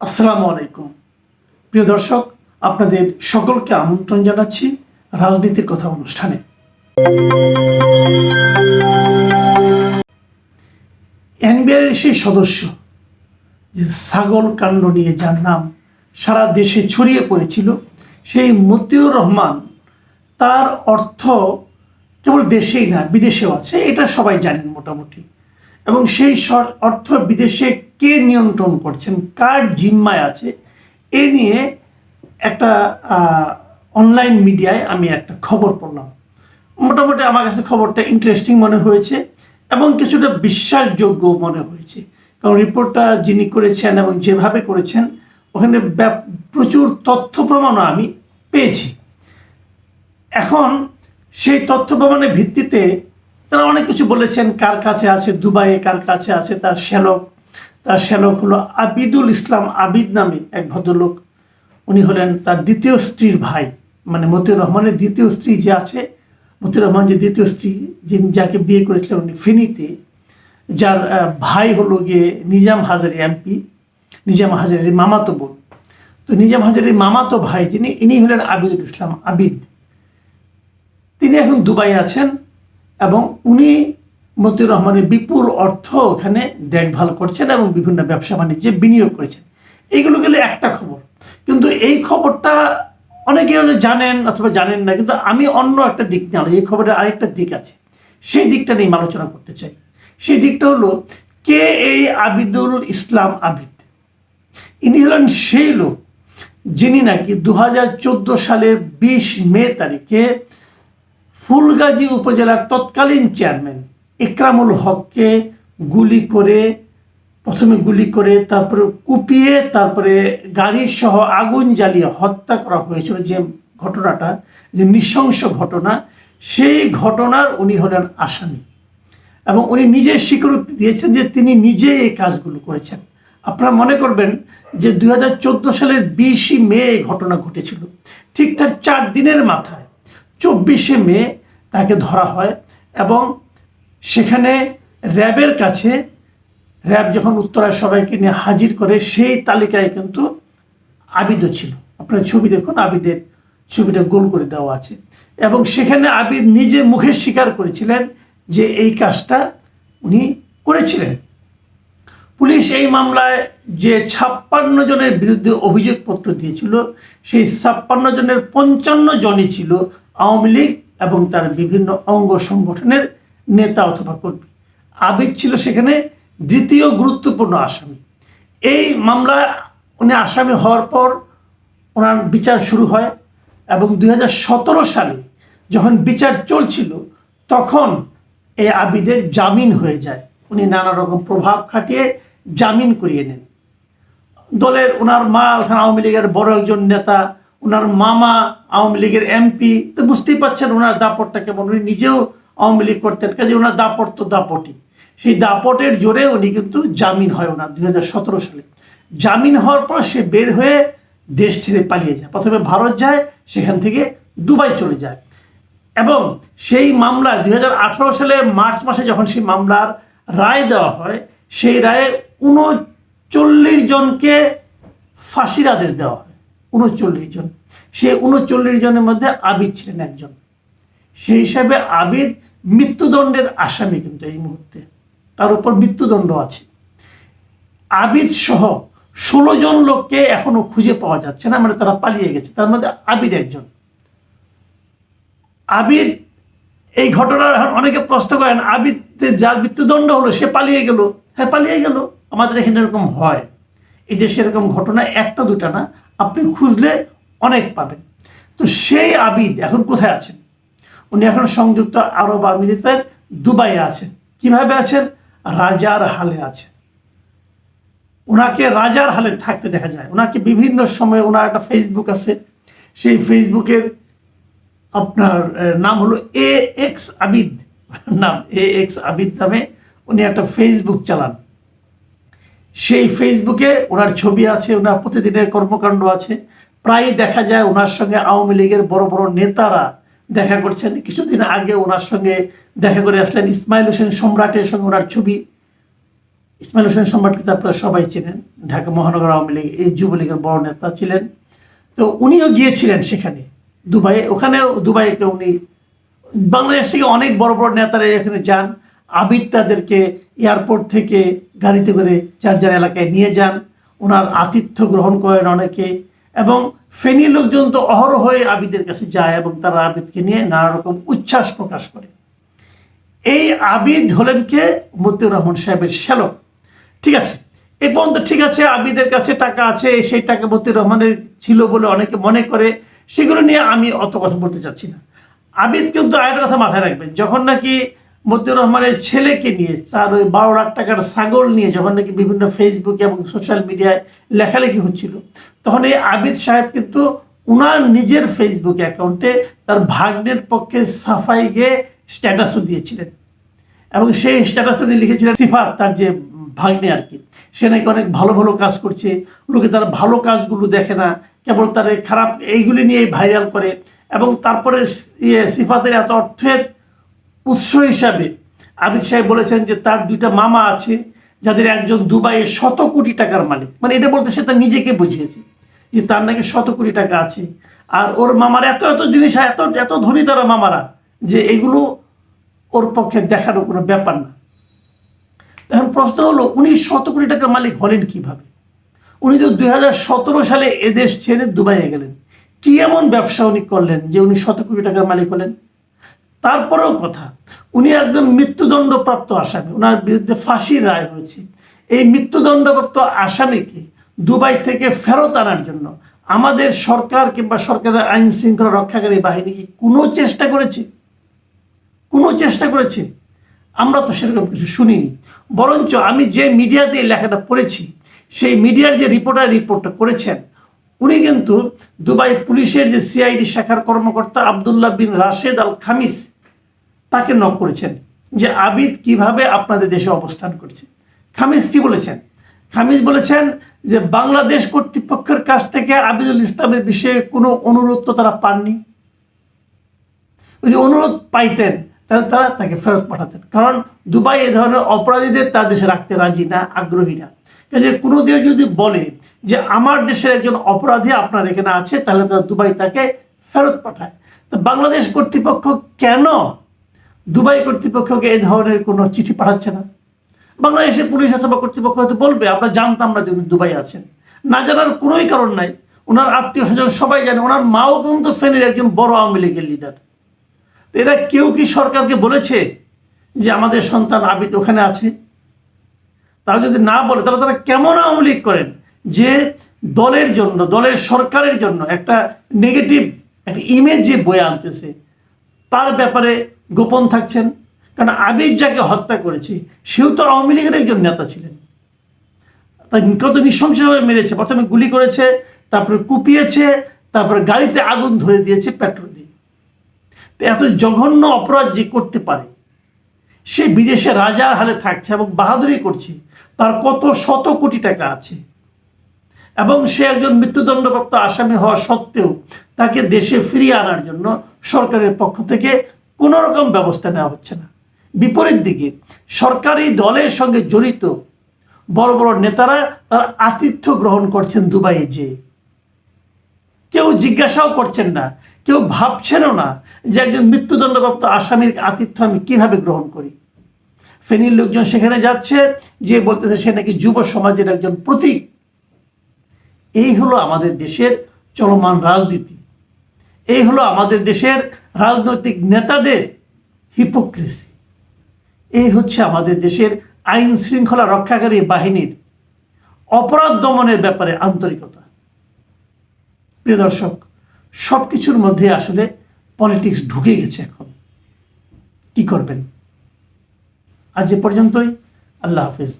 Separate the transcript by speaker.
Speaker 1: আসসালামু আলাইকুম। প্রিয় দর্শক, আপনাদের সকলকে আমন্ত্রণ জানাচ্ছি রাজনীতির কথা অনুষ্ঠানে। এনবিআর সেই সদস্য, যে ছাগল কাণ্ড নিয়ে যার নাম সারা দেশে ছড়িয়ে পড়েছিল, সেই মতিউর রহমান, তার অর্থ কেবল দেশেই না, বিদেশেও আছে, এটা সবাই জানেন মোটামুটি। এবং সেই অর্থ বিদেশে কে নিয়ন্ত্রণ করছেন, কার জিম্মায় আছে, এ নিয়ে একটা অনলাইন মিডিয়ায় আমি একটা খবর পড়লাম। মোটামুটি আমার কাছে খবরটা ইন্টারেস্টিং মনে হয়েছে এবং কিছুটা বিশ্বাসযোগ্য মনে হয়েছে। কারণ রিপোর্টটা যিনি করেছেন এবং যেভাবে করেছেন, ওখানে প্রচুর তথ্য প্রমাণও আমি পেয়েছি। এখন সেই তথ্য প্রমাণের ভিত্তিতে তারা অনেক কিছু বলেছেন, কার কাছে আছে, দুবাইয়ে কার কাছে আছে, তার শ্যালক তার শ্যালক হলো আবিদুল ইসলাম আবিদ নামে এক ভদ্রলোক। উনি হলেন তার দ্বিতীয় স্ত্রীর ভাই। মানে মতিউর রহমানের দ্বিতীয় স্ত্রী যে আছে, মতিউর রহমান যে দ্বিতীয় স্ত্রী, যিনি যাকে বিয়ে করেছিলেন উনি ফেনীতে, যার ভাই হলো গিয়ে নিজাম হাজারি এমপি নিজাম হাজারির মামাতো বোন। তো নিজাম হাজারির মামাতো ভাই, যিনি, ইনি হলেন আবিদুল ইসলাম আবিদ। তিনি এখন দুবাই আছেন এবং উনি মতিউর রহমানের বিপুল অর্থ ওখানে দেখভাল করছেন এবং বিভিন্ন ব্যবসা বাণিজ্যে বিনিয়োগ করেছেন। এইগুলো গেলে একটা খবর, কিন্তু এই খবরটা অনেকে জানেন অথবা জানেন না, কিন্তু আমি অন্য একটা দিক নিয়ে এই খবরের আরেকটা দিক আছে। সেই দিকটা নিয়ে আলোচনা করতে চাই। সেই দিকটা হলো কে এই আবিদুল ইসলাম আবিদ? ইনি হলেন সেই লোক যিনি নাকি দু হাজার চোদ্দ সালের বিশ মে তারিখে ফুলগাজী উপজেলার তৎকালীন চেয়ারম্যান ইকরামুল হককে গুলি করে, প্রথমে গুলি করে, তারপরে কুপিয়ে, তারপরে গাড়ি সহ আগুন জ্বালিয়ে হত্যা করা হয়েছিল যে ঘটনাটা, যে নৃশংস ঘটনা, সেই ঘটনার উনি হলেন আসামি। এবং উনি নিজে স্বীকারোক্তি দিয়েছেন যে তিনি নিজে এই কাজগুলো করেছেন। আপনারা মনে করবেন যে দু হাজার চোদ্দ সালের বিশে মে এই ঘটনা ঘটেছিল। ঠিক তার চার দিনের মাথায়, চব্বিশে মে তাকে ধরা হয় এবং সেখানে র্যাবের কাছে, র্যাব যখন উত্তরায় সবাইকে নিয়ে হাজির করে, সেই তালিকায় কিন্তু আবিদ ছিল। আপনার ছবি দেখুন, আবিদের ছবিটা গোল করে দেওয়া আছে। এবং সেখানে আবিদ নিজে মুখে স্বীকার করেছিলেন যে এই কাজটা উনি করেছিলেন। পুলিশ এই মামলায় যে ছাপ্পান্ন জনের বিরুদ্ধে অভিযোগপত্র দিয়েছিল, সেই ছাপ্পান্ন জনের পঞ্চান্ন জনই ছিল আওয়ামী লীগ এবং তার বিভিন্ন অঙ্গ সংগঠনের নেতা অথবা কর্মী। আবিদ ছিল সেখানে দ্বিতীয় গুরুত্বপূর্ণ আসামি। এই মামলায় উনি আসামি হওয়ার পর ওনার বিচার শুরু হয় এবং দুই হাজার সতেরো সালে যখন বিচার চলছিল, তখন এই আবিদের জামিন হয়ে যায়। উনি নানা রকম প্রভাব খাটিয়ে জামিন করিয়ে নেন। দলের ওনার মা ওখানে আওয়ামী লীগের বড় একজন নেতা, ওনার মামা আওয়ামী লীগের এমপি, তো বুঝতেই পারছেন ওনার দাপটটা কেমন। উনি নিজেও আওয়ামী লীগ করতেন। কাজে ওনার দাপট তো দাপটই। সেই দাপটের জোরে উনি কিন্তু জামিন হয় ওনার দুই হাজার সতেরো সালে। জামিন হওয়ার পর সে বের হয়ে দেশ ছেড়ে পালিয়ে যায়। প্রথমে ভারত যায়, সেখান থেকে দুবাই চলে যায়। এবং সেই মামলায় দুই হাজার আঠারো সালে মার্চ মাসে যখন সেই মামলার রায় দেওয়া হয়, সেই রায়ে উনচল্লিশ জনকে ফাঁসির আদেশ দেওয়া হয়। উনচল্লিশ জন। সেই উনচল্লিশ জনের মধ্যে আবিদ ছিলেন একজন। সেই হিসাবে আবিদ মৃত্যুদণ্ডের আসামি কিন্তু এই মুহূর্তে। তার উপর মৃত্যুদণ্ড আছে। আবিদ সহ ষোলো জন লোককে এখনও খুঁজে পাওয়া যাচ্ছে না মানে তারা পালিয়ে গেছে। তার মধ্যে আবিদ একজন। আবিদ, এই ঘটনার অনেকে প্রশ্ন করেন আবিদ যার মৃত্যুদণ্ড হলো, সে পালিয়ে গেল? হ্যাঁ পালিয়ে গেল। আমাদের এখানে এরকম হয়। এই দেশে এরকম ঘটনা একটা দুটা না, আপনি খুঁজলে অনেক পাবেন। তো সেই আবিদ এখন কোথায় আছেন? উনি এখন সংযুক্ত আরব আমিরাতের দুবাইয়ে আছেন। কীভাবে আছেন? রাজার হালে আছেন। ওনাকে রাজার হালে থাকতে দেখা যায়। ওনাকে বিভিন্ন সময় ওনার একটা ফেসবুক আছে। সেই ফেসবুকের আপনার নাম হলো এ এক্স আবিদ নাম এ এক্স আবিদ নামে উনি একটা ফেসবুক চালান। সেই ফেসবুকে ওনার ছবি আছে ওনার প্রতিদিনের কর্মকাণ্ড আছে। প্রায়ই দেখা যায় ওনার সঙ্গে আওয়ামী লীগের বড় বড় নেতারা দেখা করছেন। কিছুদিন আগে ওনার সঙ্গে দেখা করে আসলেন ইসমাইল হোসেন সম্রাটের সঙ্গে ওনার ছবি। ইসমাইল হোসেন সম্রাটকে তো আপনারা সবাই চেনেন। ঢাকা মহানগর আওয়ামী লীগ এই যুবলীগের বড় নেতা ছিলেন। তো উনিও গিয়েছিলেন সেখানে, দুবাইয়ে। ওখানেও দুবাইকে উনি বাংলাদেশ থেকে অনেক বড় বড় নেতারা এখানে যান। আবিদ তাদেরকে এয়ারপোর্ট থেকে গাড়িতে করে যার যার এলাকায় নিয়ে যান। ওনার আতিথ্য গ্রহণ করেন অনেকে। এবং ফেনী লোকজন তো অহরহ হয়ে আবিদের কাছে যায় এবং তারা আবিদকে নিয়ে নানা রকম উচ্ছ্বাস প্রকাশ করে। এই আবিদ হলেন কে? মতিউর রহমান সাহেবের শ্যালক। ঠিক আছে? এ পর্যন্ত ঠিক আছে, আবিদের কাছে টাকা আছে, সেই টাকা মতিউর রহমানের ছিল বলে অনেকে মনে করে, সেগুলো নিয়ে আমি অত কথা বলতে চাচ্ছি না। আবিদ কিন্তু আরেকটা কথা মাথায় রাখবেন, যখন নাকি মতিউর রহমানের ছেলেকে নিয়ে, তার ওই বারো লাখ টাকার ছাগল নিয়ে যখন নাকি বিভিন্ন ফেসবুকে এবং সোশ্যাল মিডিয়ায় লেখালেখি হচ্ছিল, তখন এই আবিদ সাহেব কিন্তু উনার নিজের ফেসবুক অ্যাকাউন্টে তার ভাগ্নের পক্ষে সাফাই গিয়ে স্ট্যাটাসও দিয়েছিলেন। এবং সেই স্ট্যাটাস উনি লিখেছিলেন সিফাত, তার যে ভাগ্নে আর কি। সে নাকি অনেক ভালো ভালো কাজ করছে, লোকে তার ভালো কাজগুলো দেখে না, কেবল তার খারাপ এইগুলি নিয়ে ভাইরাল করে, এবং তারপরে ইয়ে সিফাতের এত অর্থের উৎস হিসাবে। আবিদ সাহেব বলেছেন যে তার দুইটা মামা আছে, যাদের একজন দুবাইয়ে শত কোটি টাকার মালিক। মানে এটা বলতে সে তার নিজেকে বুঝিয়েছে যে তার নাকি শত কোটি টাকা আছে। আর ওর মামার এত এত জিনিস, এত এত ধনী তারা মামারা যে এগুলো ওর পক্ষে দেখানো কোনো ব্যাপার না। এখন প্রশ্ন হলো, উনি শত কোটি টাকার মালিক হলেন কীভাবে? উনি তো দুই সালে এদেশ ছেড়ে দুবাইয়ে গেলেন। কি এমন ব্যবসা উনি করলেন যে উনি শত কোটি টাকার মালিক হলেন? তারপরেও কথা। উনি একজন মৃত্যুদণ্ডপ্রাপ্ত আসামি। ওনার বিরুদ্ধে ফাঁসির রায় হয়েছে। এই মৃত্যুদণ্ডপ্রাপ্ত আসামিকে দুবাই থেকে ফেরত আনার জন্য আমাদের সরকার কিংবা সরকারের আইন শৃঙ্খলা রক্ষাকারী বাহিনী কি কোনো চেষ্টা করেছে? কোনো চেষ্টা করেছে? আমরা তো সেরকম কিছু শুনিনি। বরঞ্চ আমি যে মিডিয়াতে এই লেখাটা পড়েছি, সেই মিডিয়ার যে রিপোর্টার রিপোর্টটা করেছেন, উনি কিন্তু দুবাই পুলিশের যে সিআইডি শাখার কর্মকর্তা আবদুল্লাহ বিন রাশেদ আল খামিস তাকে নক করেছেন যে আবিদ কীভাবে আপনাদের দেশে অবস্থান করছে। খামিস কি বলেছেন? খামিস বলেছেন যে বাংলাদেশ কর্তৃপক্ষের কাছ থেকে আবিদুল ইসলামের বিষয়ে কোনো অনুরোধ তো তারা পাননি। যদি অনুরোধ পাইতেন, তাহলে তারা তাকে ফেরত পাঠাতেন। কারণ দুবাই এ ধরনের অপরাধীদের তার দেশে রাখতে রাজি না, আগ্রহী না। কাজে কোনো দেশ যদি বলে যে আমার দেশের একজন অপরাধী আপনার এখানে আছে, তাহলে তারা দুবাই তাকে ফেরত পাঠায়। তো বাংলাদেশ কর্তৃপক্ষ কেন দুবাই কর্তৃপক্ষকে এই ধরনের কোনো চিঠি পাঠাচ্ছে না। বাংলাদেশে পুলিশ অথবা কর্তৃপক্ষ হয়তো বলবে, আমরা জানতাম না যে উনি দুবাই আছেন। না জানার কোনোই কারণ নাই। ওনার আত্মীয় স্বজন সবাই জানে, ওনার মাও কিন্তু ফেনীর একজন বড় আওয়ামী লীগের লিডার এরা কেউ কি সরকারকে বলেছে যে আমাদের সন্তান আবিদ ওখানে আছে? তারা যদি না বলে, তাহলে তারা কেমন আওয়ামী লীগ করেন? যে দলের জন্য, দলের সরকারের জন্য একটা নেগেটিভ একটা ইমেজ যে বয়ে আনতেছে, তার ব্যাপারে গোপন থাকছেন। কারণ আবির যাকে হত্যা করেছে, সেও তো আওয়ামী লীগের একজন নেতা ছিলেন। তাই কত নৃশংসভাবে মেরেছে, প্রথমে গুলি করেছে, তারপরে কুপিয়েছে, তারপরে গাড়িতে আগুন ধরে দিয়েছে, পেট্রোল দিয়ে। এত জঘন্য অপরাধ যে করতে পারে, সে বিদেশে রাজার হালে থাকছে এবং বাহাদুরি করছে, তার কত শত কোটি টাকা আছে। এবং সে একজন মৃত্যুদণ্ডপ্রাপ্ত আসামি হওয়া সত্ত্বেও তাকে দেশে ফিরিয়ে আনার জন্য সরকারের পক্ষ থেকে কোনো রকম ব্যবস্থা নেওয়া হচ্ছে না। বিপরীত দিকে সরকারি দলের সঙ্গে জড়িত বড় বড় নেতারা তার আতিথ্য গ্রহণ করছেন দুবাইয়ে যে কেউ জিজ্ঞাসাও করছেন না, কেউ ভাবছেনও না যে একজন মৃত্যুদণ্ডপ্রাপ্ত আসামির আতিথ্য আমি কীভাবে গ্রহণ করি। ফেনীর লোকজন সেখানে যাচ্ছে যে বলতেছে সে নাকি যুব সমাজের একজন প্রতীক। এই হলো আমাদের দেশের চলমান রাজনীতি। এই হলো আমাদের দেশের রাজনৈতিক নেতাদের হিপোক্রেসি এই হচ্ছে আমাদের দেশের আইন শৃঙ্খলা রক্ষাকারী বাহিনীর অপরাধ দমনের ব্যাপারে আন্তরিকতা। প্রিয় দর্শক সব কিছুর মধ্যে আসলে পলিটিক্স ঢুকে গেছে এখন। কি করবেন? আজ এ পর্যন্তই। আল্লাহ হাফিজ।